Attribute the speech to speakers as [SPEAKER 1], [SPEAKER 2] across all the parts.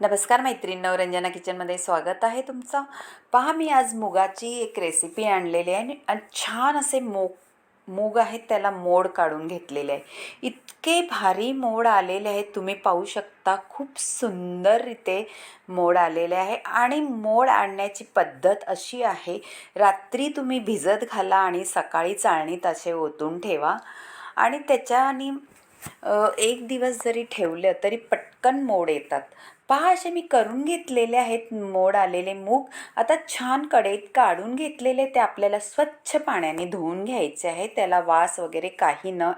[SPEAKER 1] नमस्कार मैत्रिणींनो रंजना किचनमध्ये स्वागत आहे तुमचं. पहा मी आज मुगाची एक रेसिपी आणलेली आहे आणि- छान असे मूग मूग आहेत त्याला मोड काढून घेतलेले आहे. इतके भारी मोड आलेले आहेत तुम्ही पाहू शकता खूप सुंदररीते मोड आलेले आहे. आणि मोड आणण्याची पद्धत अशी आहे रात्री तुम्ही भिजत घाला आणि सकाळी चाळणीत असे ओतून ठेवा. आणि त्याच्यानी एक दिवस जरी ठेवलं तरी पटकन मोड येतात. पहा असे मी करून घेतलेले आहेत मोड आलेले मूग. आता छान कढईत काढून घेतलेले ते आपल्याला स्वच्छ पाण्याने धुवून घ्यायचे आहे. त्याला वास वगैरे काही न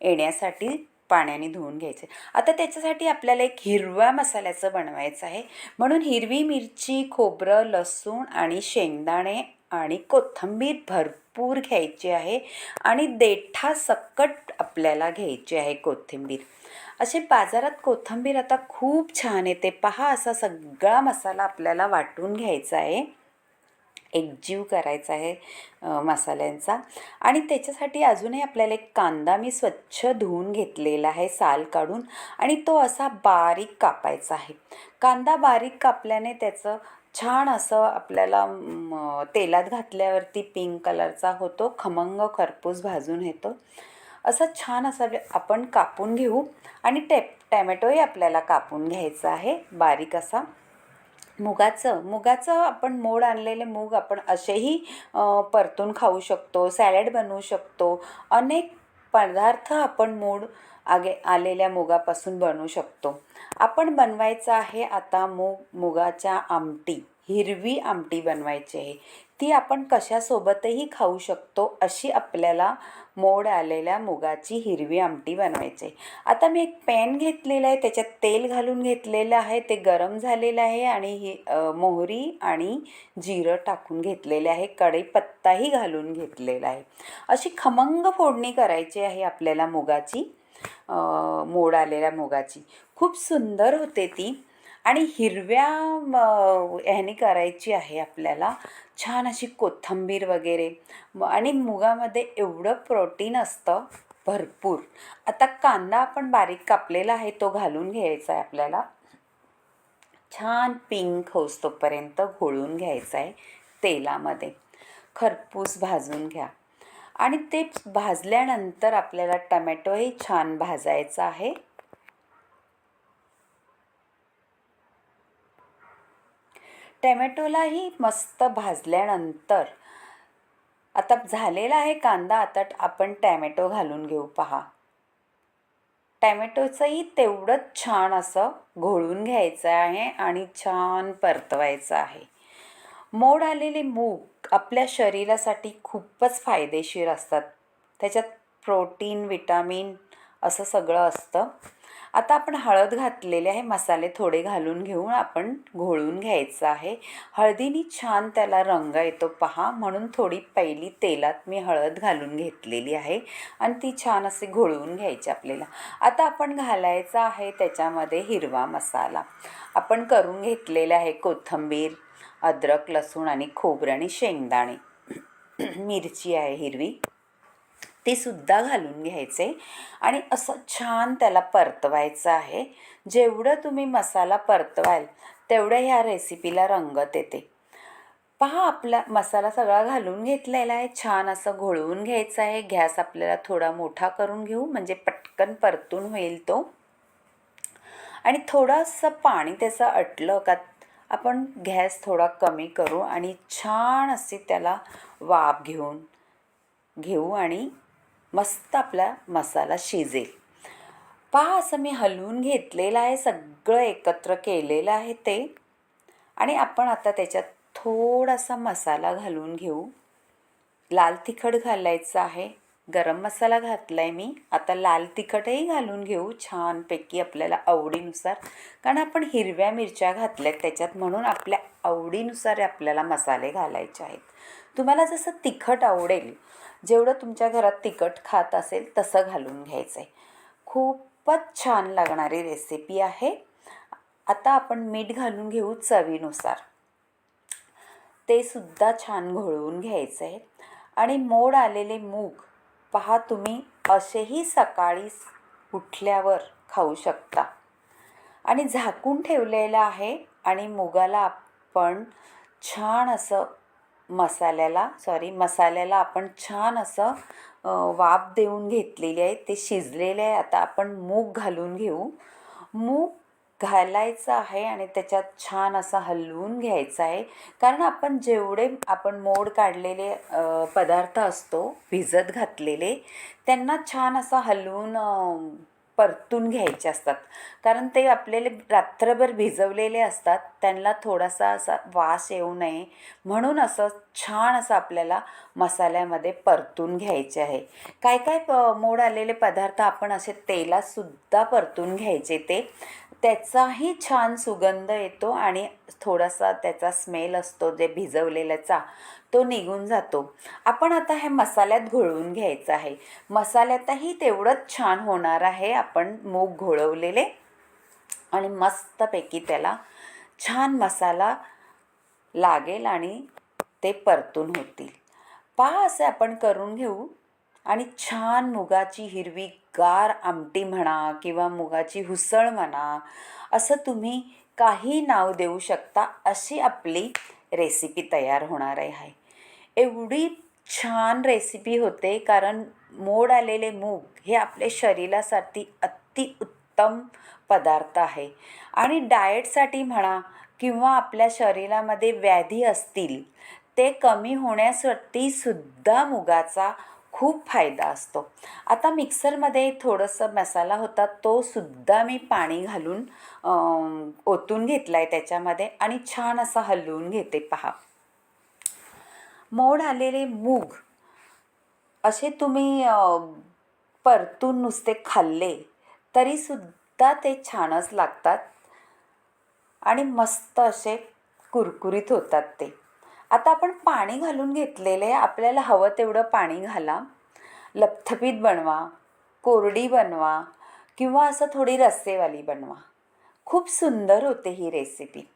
[SPEAKER 1] येण्यासाठी पाण्याने धुवून घ्यायचे. आता त्याच्यासाठी आपल्याला एक हिरव्या मसाल्याचं बनवायचं आहे. म्हणून हिरवी मिरची खोबरं लसूण आणि शेंगदाणे आणि कोथिंबीर भरपूर घ्यायची आहे आणि देठा सकट आपल्याला घ्यायची आहे कोथिंबीर. असे बाजारात कोथिंबीर आता खूप छान येते. पहा असा सगळा मसाला आपल्याला वाटून घ्यायचा आहे. एकजीव करायचा आहे मसाल्यांचा. आणि त्याच्यासाठी अजूनही आपल्याला एक कांदा मी स्वच्छ धुवून घेतलेला आहे साल काढून. आणि तो असा बारीक कापायचा आहे. कांदा बारीक कापल्याने त्याचं छान असं आपल्याला तेलात घातल्यावरती पिंक कलरचा होतो. खमंग खरपूस भाजून येतो. असं छान असं आपण कापून घेऊ. आणि टेप टॅमॅटोही आपल्याला कापून घ्यायचा आहे. बारीक असा. मुगाचं मुगाचं आपण मोड आणलेले मूग आपण असेही परतून खाऊ शकतो सॅलड बनवू शकतो. अनेक पदार्थ आपण मूड आगे आलेल्या मुगापासून बनवू शकतो. आपण बनवायचं आहे आता मूग मुगाच्या आमटी हिरवी आमटी बनवायची आहे. ती आपण कशासोबतही खाऊ शकतो अशी आपल्याला मोड आलेल्या मुगाची हिरवी आमटी बनवायची. आहे आता मी एक पॅन घेतलेला आहे त्याच्यात तेल घालून घेतलेलं आहे ते गरम झालेलं आहे आणि ही मोहरी आणि जिरं टाकून घेतलेले आहे कढईपत्ताही घालून घेतलेला आहे. अशी खमंग फोडणी करायची आहे आपल्याला मुगाची मोड आलेल्या मुगाची. खूप सुंदर होते ती. आणि हिरव्या ह्याने करायची आहे आपल्याला. छान अशी कोथिंबीर वगैरे. म- आणि मुगामध्ये एवढं प्रोटीन असतं भरपूर. आता कांदा आपण बारीक कापलेला आहे तो घालून घ्यायचा आहे आपल्याला. छान पिंक होस तोपर्यंत घोळून घ्यायचा आहे तेलामध्ये. खरपूस भाजून घ्या. आणि ते भाजल्यानंतर आपल्याला टमॅटोही छान भाजायचा आहे. टॅमॅटोलाही मस्त भाजल्यानंतर आता झालेला आहे कांदा आता आपण टॅमॅटो घालून घेऊ पहा. टॅमॅटोचंही तेवढंच छान असं घोळून घ्यायचं आहे आणि छान परतवायचं आहे. मोड आलेले मूग आपल्या शरीरासाठी खूपच फायदेशीर असतात. त्याच्यात प्रोटीन विटामिन असं सगळं असतं. आता आपण हळद घातलेले आहे मसाले थोडे घालून घेऊन आपण घोळून घ्यायचं आहे. हळदीने छान त्याला रंग येतो पहा म्हणून थोडी पहिली तेलात मी हळद घालून घेतलेली आहे आणि ती छान असे घोळवून घ्यायची आपल्याला. आता आपण घालायचा आहे त्याच्यामध्ये हिरवा मसाला. आपण करून घेतलेला आहे कोथिंबीर अद्रक लसूण आणि खोबरं आणि शेंगदाणे. मिरची आहे हिरवी. ते सुद्धा घालून घ्यायचे. आणि असं छान त्याला परतवायचं आहे. जेवढं तुम्ही मसाला परतवाल तेवढं ह्या रेसिपीला रंगत येते पहा आपला मसाला सगळा घालून घेतलेला आहे. छान असं घोळवून घ्यायचं आहे. गॅस आपल्याला थोडा मोठा करून घेऊ म्हणजे पटकन परतून होईल तो. आणि थोडंसं पाणी त्याचं अटलं का आपण गॅस थोडा कमी करू आणि छान असे त्याला वाफ घेऊन घेऊ आणि मस्त आपला मसाला शिजेल. पहा असं मी हलवून घेतलेलं आहे सगळं एकत्र केलेलं आहे ते. आणि आपण आता त्याच्यात थोडासा मसाला घालून घेऊ. लाल तिखट घालायचं आहे. गरम मसाला घातला आहे मी. आता लाल तिखटही घालून घेऊ छानपैकी आपल्याला आवडीनुसार. कारण आपण हिरव्या मिरच्या घातल्यात त्याच्यात म्हणून आपल्या आवडीनुसार आपल्याला मसाले घालायचे आहेत. तुम्हाला जसं तिखट आवडेल जेवढं तुमच्या घरात तिखट खात असेल तसं घालून घ्यायचं आहे खूपच छान लागणारी रेसिपी आहे. आता आपण मीठ घालून घेऊ चवीनुसार. ते सुद्धा छान घोळवून घ्यायचं आहे आणि मोड आलेले मूग पहा तुम्ही असेही सकाळी उठल्यावर खाऊ शकता. आणि झाकून ठेवलेलं आहे आणि मुगाला आपण छान असं मसाल्याला सॉरी मसाल्याला आपण छान असं वाफ देऊन घेतलेली आहे. ते शिजलेले आहे. आता आपण मूग घालून घेऊ. मूग घालायचं आहे आणि त्याच्यात छान असं हलवून घ्यायचं आहे. कारण आपण जेवढे आपण मोड काढलेले पदार्थ असतो भिजत घातलेले त्यांना छान असं हलवून परतून घ्यायचे असतात. कारण ते आपल्याला रात्रभर भिजवलेले असतात. त्यांना थोडासा असा वास येऊ नये. म्हणून असं छान असं आपल्याला मसाल्यामध्ये परतून घ्यायचे आहे. काय काय प मोड आलेले पदार्थ आपण असे तेलातसुद्धा परतून घ्यायचे ते. त्याचाही छान सुगंध येतो आणि थोडासा त्याचा स्मेल असतो जे भिजवलेल्याचा तो निघून जातो. आपण आता हे मसाल्यात घोळवून घ्यायचं आहे. मसाल्यातही तेवढंच छान होणार आहे आपण मूग घोळवलेले आणि मस्तपैकी त्याला छान मसाला लागेल आणि ते परतून होतील. पहा असे आपण करून घेऊ. आणि छान मुगाची हिरवी गार आमटी म्हणा किंवा मुगाची हुसळ म्हणा असं तुम्ही काही नाव देऊ शकता अशी आपली रेसिपी तयार होणार आहे. एवढी छान रेसिपी होते कारण मोड आलेले मूग हे आपल्या शरीरासाठी अतिउत्तम पदार्थ आहे. आणि डाएटसाठी म्हणा किंवा आपल्या शरीरामध्ये व्याधी असतील ते कमी होण्यासाठी सुद्धा मुगाचा खूप फायदा असतो. आता मिक्सरमध्ये थोडंसं मसाला होता तो सुद्धा मी पाणी घालून ओतून घेतला आहे त्याच्यामध्ये आणि छान असा हलवून घेते पहा. मोड आलेले मूग असे तुम्ही परतून नुसते खाल्ले तरीसुद्धा ते छानच लागतात आणि मस्त असे कुरकुरीत होतात ते. आता आपण पाणी घालून घेतलेले आपल्याला हवं तेवढं पाणी घाला. लपथपीत बनवा कोरडी बनवा किंवा असं थोडी रस्सेवाली बनवा. खूप सुंदर होते ही रेसिपी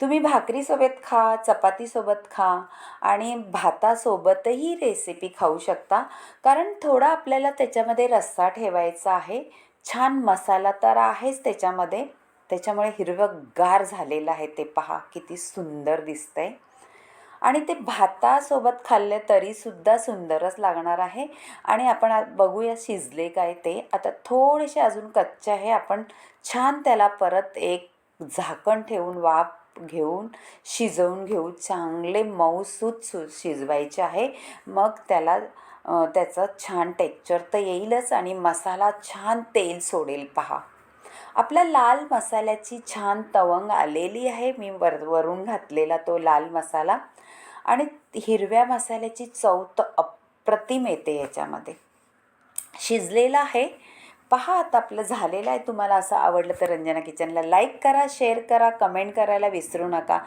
[SPEAKER 1] तुम्ही भाकरीसोबत खा चपातीसोबत खा आणि भातासोबतही रेसिपी खाऊ शकता. कारण थोडा आपल्याला त्याच्यामध्ये रस्सा ठेवायचा आहे. छान मसाला तर आहेच त्याच्यामध्ये. त्याच्यामुळे हिरवंगार झालेलं आहे ते पहा किती सुंदर दिसतंय. आणि ते भातासोबत खाल्ले तरीसुद्धा सुंदरच लागणार आहे. आणि आपण बघूया शिजले काय ते. आता थोडेसे अजून कच्चे आहे. आपण छान त्याला परत एक झाकण ठेवून वाफ घेऊन शिजवून घेऊ. चांगले मऊसूत सु शिजवायचे आहे. मग त्याला त्याचं छान टेक्चर तर येईलच आणि मसाला छान तेल सोडेल पहा. आपल्या लाल मसाल्याची छान तवंग आलेली आहे. मी वर वरून घातलेला तो लाल मसाला. आणि हिरव्या मसाल्याची चव तर अप्रतिम येते याच्यामध्ये. शिजलेलं आहे. पहा आता आपलं झालेलं आहे. तुम्हाला असं आवडलं तर रंजना किचनला लाईक करा शेअर करा कमेंट करायला विसरू नका.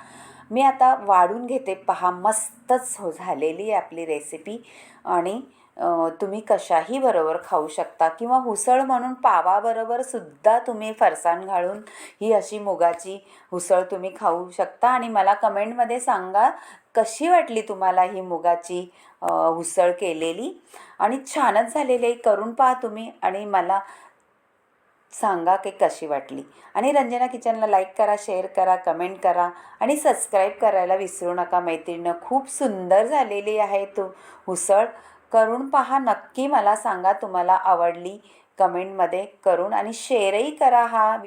[SPEAKER 1] मी आता वाढून घेते. पहा मस्तच हो झालेली आहे आपली रेसिपी आणि तुम्ही कशाही बरोबर खाऊ शकता किंवा हुसळ म्हणून पावाबरोबर सुद्धा तुम्ही फरसाण घालून ही अशी मुगाची हुसळ तुम्ही खाऊ शकता. आणि मला कमेंटमध्ये सांगा कशी वाटली तुम्हाला ही मुगाची उसळ हुसळ केलेली? आणि छानच झालेली आहे करून पहा तुम्ही आणि मला सांगा की कशी वाटली. आणि रंजना किचनला लाईक करा शेअर करा कमेंट करा आणि सबस्क्राईब करायला विसरू नका. मैत्रिणीनं खूप सुंदर झालेली आहे तू उसळ. करून पहा. नक्की मला सांगा तुम्हाला आवडली कमेंटमध्ये. करून आणि शेअरही करा हा